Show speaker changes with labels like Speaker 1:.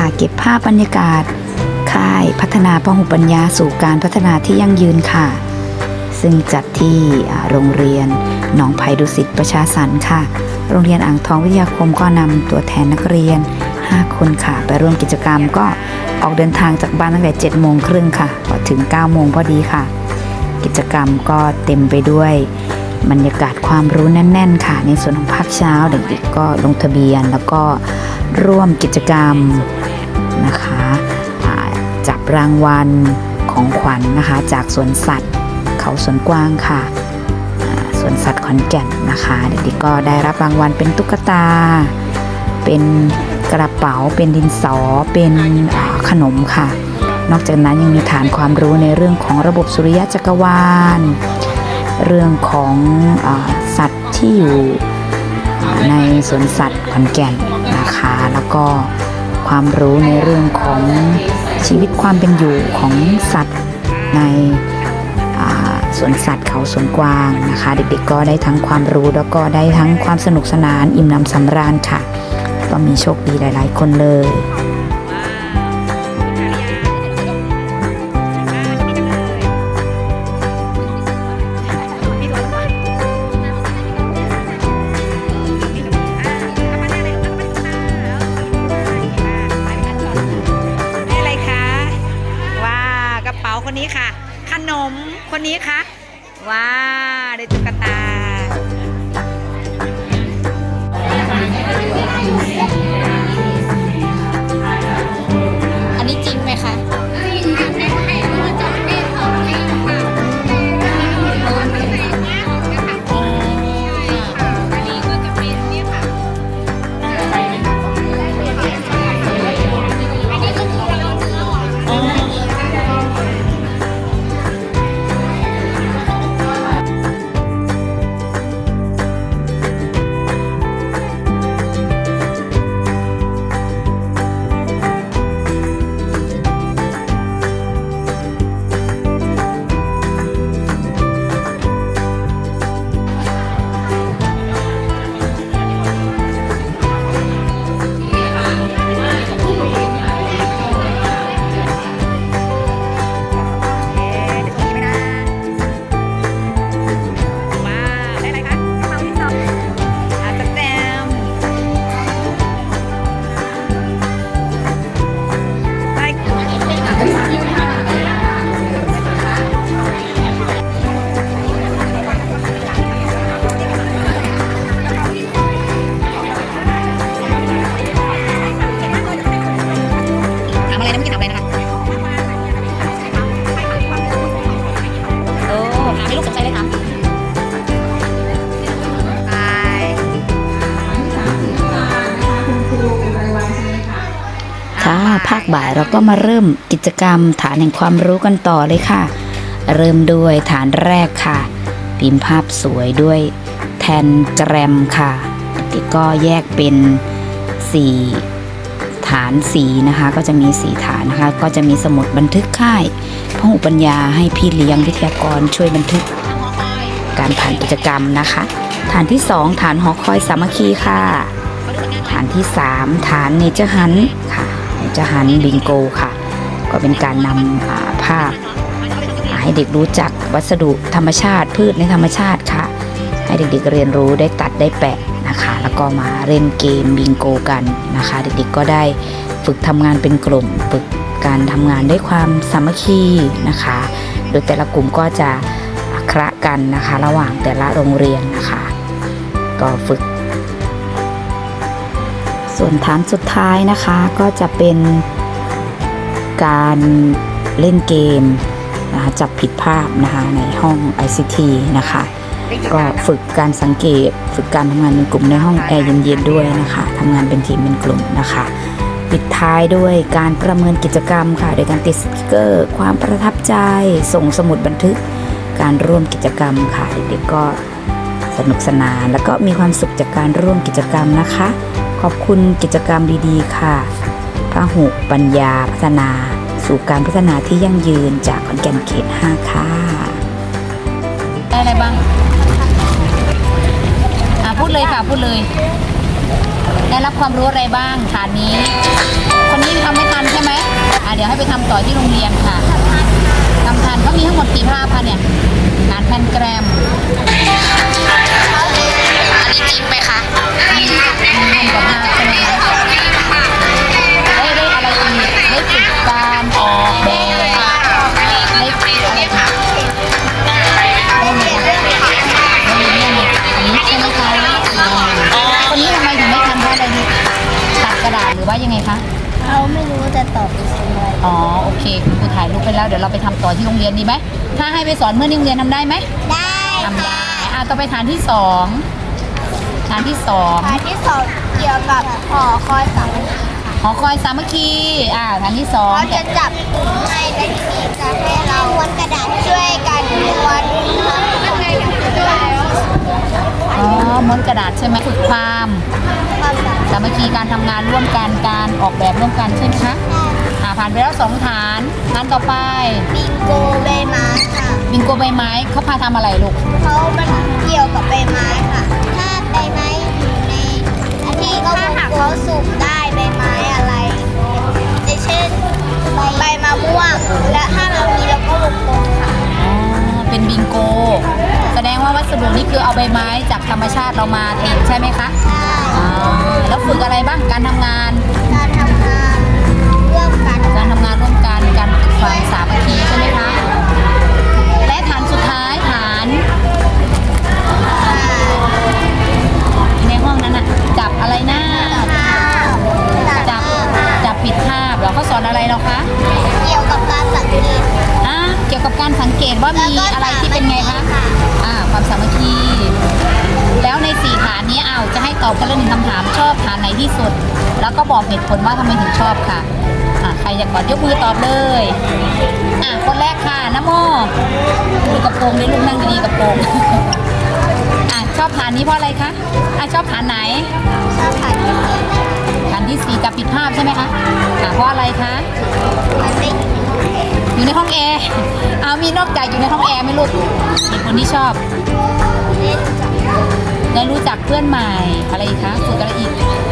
Speaker 1: ค่ะเก็บภาพบรรยากาศ ค่ายพัฒนาพหุปัญญาสู่การพัฒนาที่ยั่งยืนค่ะ ซึ่งจัดที่โรงเรียนหนองไผ่ดุสิตประชาสรรค์ค่ะ โรงเรียนอ่างทองวิทยาคมก็นำตัวแทนนักเรียน 5 คนค่ะ ไปร่วมกิจกรรมก็ออกเดินทางจากบ้านตั้งแต่7โมงครึ่งค่ะพอถึง9โมงพอดีค่ะ กิจกรรมก็เต็มไปด้วยบรรยากาศความรู้แน่น ๆ ค่ะ ในส่วนของภาคเช้าเด็กๆก็ลงทะเบียนแล้วก็ ร่วมกิจกรรมนะคะจับรางวัลของขวัญนะคะ จากสวนสัตว์ เขาสวนกวางค่ะสวนสัตว์ขอนแก่นนะคะ เด็กๆก็ได้รับรางวัลเป็นตุ๊กตา เป็นกระเป๋าเป็นดินสอเป็นขนมค่ะ นอกจากนั้นยังมีฐานความรู้ในเรื่องของระบบสุริยะจักรวาล เรื่องของอสัตว์ที่อยู่ในสวนสัตว์ขอนแก่น ก็ความรู้ในเรื่องของชีวิตความเป็นอยู่ของสัตว์ในสวนสัตว์เขาสวนกวางนะคะ เด็กๆก็ได้ทั้งความรู้แล้วก็ได้ทั้งความสนุกสนานอิ่มหนำสำราญค่ะ ก็มีโชคดีหลายๆ คนเลย
Speaker 2: คนนี้คะว้าได้ตุ๊กตา อะไรนะเมื่อกี้ถามอะไรนะคะโอ้ถามให้ลูกสนใจเลยค่ะไป
Speaker 1: ค่ะภาคบ่ายเราก็มาเริ่มกิจกรรมฐานแห่งความรู้กันต่อเลยค่ะ เริ่มด้วยฐานแรกค่ะพิมพ์ภาพสวยด้วยแทนแกรมค่ะที่ก็แยกเป็น4 ฐานสีนะคะ ก็จะมี4ฐานนะคะ ก็จะมีสมุดบันทึกค่ายพหุปัญญาให้พี่เลี้ยงวิทยากรช่วยบันทึก การผ่านกิจกรรมนะคะ ฐานที่ 2 ฐานหอคอยสามัคคีค่ะ ฐานที่ 3 ฐานเนเจอร์ฮันค่ะเนเจอร์ฮันบิงโกค่ะ ก็เป็นการนำภาพอ่าให้เด็กรู้จักวัสดุธรรมชาติพืชในธรรมชาติค่ะ ให้เด็กๆเรียนรู้ได้ตัดได้แปะ นะคะ แล้วก็มาเล่นเกมบิงโกกันนะคะ เด็กๆก็ได้ฝึกทำงานเป็นกลุ่ม ฝึกการทำงานด้วยความสามัคคีนะคะ โดยแต่ละกลุ่มก็จะคละกันนะคะ ระหว่างแต่ละโรงเรียนนะคะ ก็ฝึก ส่วนฐานสุดท้ายนะคะก็จะเป็นการเล่นเกมนะคะจับผิดภาพนะคะในห้อง ICT นะคะ ก็ฝึกการสังเกต ฝึกการทำงานเป็นกลุ่มในห้องแอร์เย็นๆด้วยนะคะทำงานเป็นทีมเป็นกลุ่มนะคะ ปิดท้ายด้วยการประเมินกิจกรรมค่ะ โดยการติดสติกเกอร์ ความประทับใจ ส่งสมุดบันทึก การร่วมกิจกรรมค่ะเด็กๆก็สนุกสนาน แล้วก็มีความสุขจากการร่วมกิจกรรมนะคะ ขอบคุณกิจกรรมดีๆ ค่ะพหุปัญญาพัฒนา สู่การพัฒนาที่ยั่งยืนจากขอนแก่นเขต 5 ค่ะ
Speaker 2: ได้อะไรบ้างอะพูด เลยค่ะพูดเลย ได้รับความรู้อะไรบ้างฐานนี้ คนนี้นี้ทำไม่ทันใช่ไหมอะเดี๋ยวให้ไปทำต่อที่โรงเรียนค่ะทำทันก็มีทั้งหมดกี่ภาพคะเนี่ยงานแพนแกรม อ๋อโอเคคุณครูถ่ายรูปไปแล้วเดี๋ยวเราไปทำต่อที่โรงเรียนดีไหมถ้าให้ไปสอนเมื่อที่โรงเรียนทำได้ไหม
Speaker 3: ได้
Speaker 2: ทำได้อะต่อไปฐานที่สองฐานที่สอง
Speaker 3: ฐานที่สองเกี่ยวกับหอคอยสามัคคีค่ะ
Speaker 2: หอคอยสามัคคี อ่าฐานที่สอง
Speaker 3: เขาจะจับกลุ่มให้และทีนี้จะให้เราม้วนกระดาษช่วยกันม้วน
Speaker 2: อ๋อม้วนกระดาษใช่ไหมฝึกความ
Speaker 3: ความสามารถ
Speaker 2: สามัคคีการทำงานร่วมกันการออกแบบร่วมกันใช่ไหมคะอ่า ผ่านไปแล้วสองฐานฐานต่อไป
Speaker 3: บิงโกใบไม้ค่ะ
Speaker 2: บิงโกใบไม้เขาพาทำอะไรลูก
Speaker 3: เขามันเกี่ยวกับใบไม้ค่ะ ถ้าใบไม้อยู่ในอันนี้ก็วงกลมเขาสุ่มได้ใบไม้อะไรอย่างเช่นใบมะม่วงและถ้าเรามีเราก็วงกลมค่ะ
Speaker 2: อ๋อเป็นบิงโก แสดงว่าวัสดุนี่คือเอาใบไม้จากธรรมชาติเรามาติดใช่ไหมคะ
Speaker 3: ใช่
Speaker 2: อ๋อแล้วฝึกอะไรบ้างการทำงาน
Speaker 3: กัน
Speaker 2: การทำงานร่วมกันการฝึกความสามัคคีใช่ไหมคะ และฐานสุดท้ายฐานในห้องนั้นน่ะจับอะไรนะจับจับปิดภาพเหรอเขาสอนอะไรเราคะ
Speaker 3: เกี่ยวกับการสังเกต
Speaker 2: อ่าเกี่ยวกับการสังเกตว่ามีอะไรที่เป็นไงคะอ่าความสามัคคีแล้วในสี่ฐานนี้อ้าวจะให้ตอบกันละหนึ่งคำถามชอบฐานไหนที่สุด แล้วก็บอกเหตุผลว่าทำไมถึงชอบค่ะอะ ใครอยากตอบยกมือตอบเลย อะคนแรกค่ะน้ำโมดูกระโปรงด้วยลูกนั่งดีๆกระโปรงอะชอบฐานนี้เพราะอะไรคะอะชอบฐานไหน
Speaker 3: ชอบผ่านที่สี่
Speaker 2: ฐานที่สี่จะปิดภาพใช่ไหมคะอะเพราะอะไรคะ
Speaker 3: มันได้อยู่ในห้อง
Speaker 2: อยู่ในห้องแอร์เอามีนอกจากอยู่ในห้องแอร์ไหมลูกเหตุผลที่ชอบ
Speaker 3: เล่นจับ
Speaker 2: ได้รู้จักเพื่อนใหม่อะไรอีกคะฝึกอะไรอีก
Speaker 3: ก